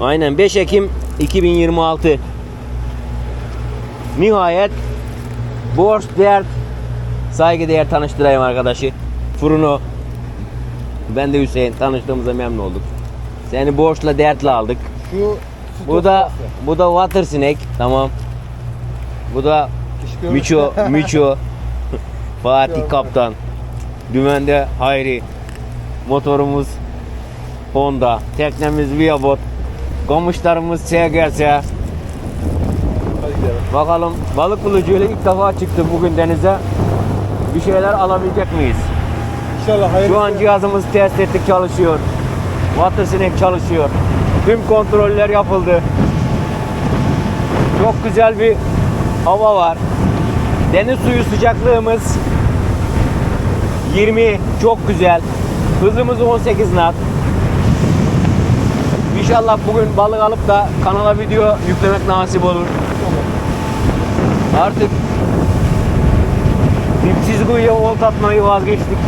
Aynen 5 Ekim 2026. Nihayet Borç Dert saygıdeğer tanıştırayım arkadaşı. Fırını ben de Hüseyin tanıştığımıza memnun olduk. Seni borçla dertle aldık. Şu Bu da bu da Water Snake tamam. Bu da Miço Miço Fatih Kaptan. Dümende Hayri. Motorumuz Honda. Teknemiz Viabot. Komuşlarımız SGS. Hadi gidelim. Bakalım balık bulucuyla ilk defa çıktı bugün denize. Bir şeyler alabilecek miyiz? İnşallah hayırlısı. Şu an cihazımız test ettik çalışıyor. Water Snake çalışıyor. Tüm kontroller yapıldı. Çok güzel bir hava var. Deniz suyu sıcaklığımız 20 çok güzel. Hızımız 18 knot. İnşallah bugün balık alıp da kanala video yüklemek nasip olur. Artık dipsiz kuyuya olta atmayı vazgeçtik.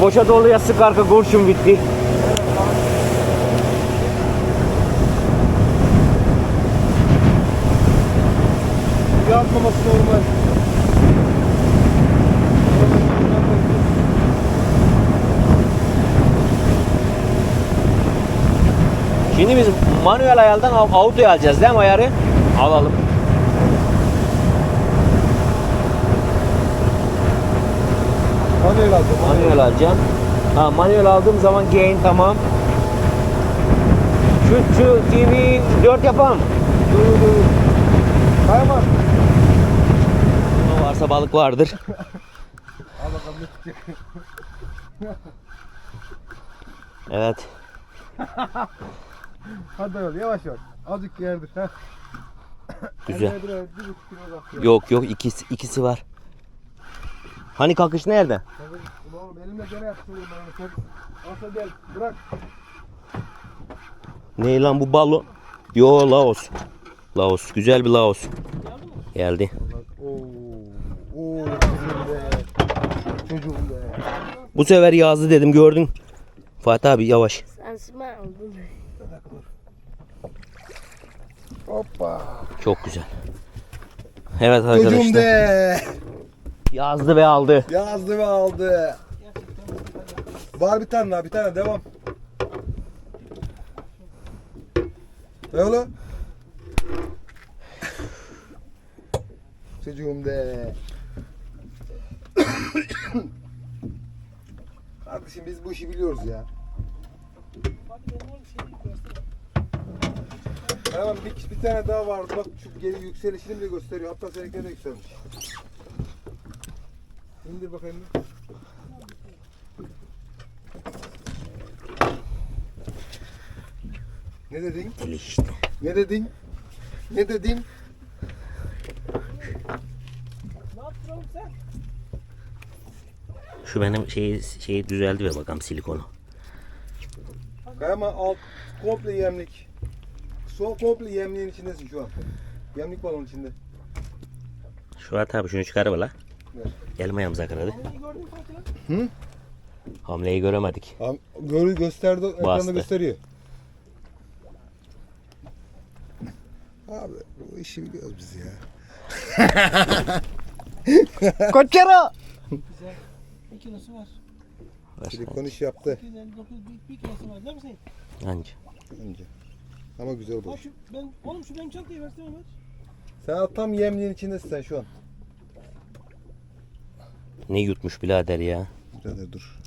Boşa doluya sık arka kurşun bitti. Yapmaması normal. Şimdi biz manuel ayardan autoya alacağız değil mi ayarı? Alalım. Manuel aldım. Manuel alacağım. Ha manuel aldığım zaman gain tamam. Şu, şu TV 4 yapalım. Dur dur. Kayamaz. Ne varsa balık vardır. Al bakalım ne çıkacak. Evet. Hadi bakalım yavaş yavaş. Azıcık yerdir. ha. Güzel. Eline biraz bir buçuk kilo bak. Yok yok ikisi ikisi var. Hani kalkış nerede? Oğlum elimle gene yaptırıyorum ben onu. Asa gel bırak. Ne lan bu balon? Yo Laos. Laos. Güzel bir Laos. Geldi. Oo. Oo kızım be. Çocuğum be. Bu sefer yazdı dedim gördün. Fatih abi yavaş. Sansıma aldım. Hoppa. Çok güzel. Evet arkadaşlar. de. Yazdı ve aldı. Yazdı ve aldı. Var bir tane daha bir tane devam. Ne oğlum? Çocuğum de. Kardeşim biz bu işi biliyoruz ya. Hemen bir, bir tane daha vardı bak şu geri yükselişini bile gösteriyor. Hatta seninkiler de yükselmiş. İndir bakayım. bir. Ne dedin? İşte. Ne dedin? Ne dedin? Şu benim şeyi, şeyi düzeldi ve bakalım silikonu. Kayama alt komple yemlik. Sol komple yemliğin içindesin şu an. Yemlik balonun içinde. Şu at abi şunu çıkar la. Ver. Gelme yamza hadi. Hı? Hamleyi göremedik. Abi, gör, gösterdi, ekranda gösteriyor. Abi bu işi biliyoruz biz ya. Koçero. Bir kilosu var. Silikon iş yaptı 259 bir, bir kilosu var değil mi Seyit? Anca. önce. Ama güzel Ha oldu. şu ben oğlum şu benim çantayı versene Ömer. Sen tam yemliğin içindesin sen şu an. Ne yutmuş birader ya. Birader dur.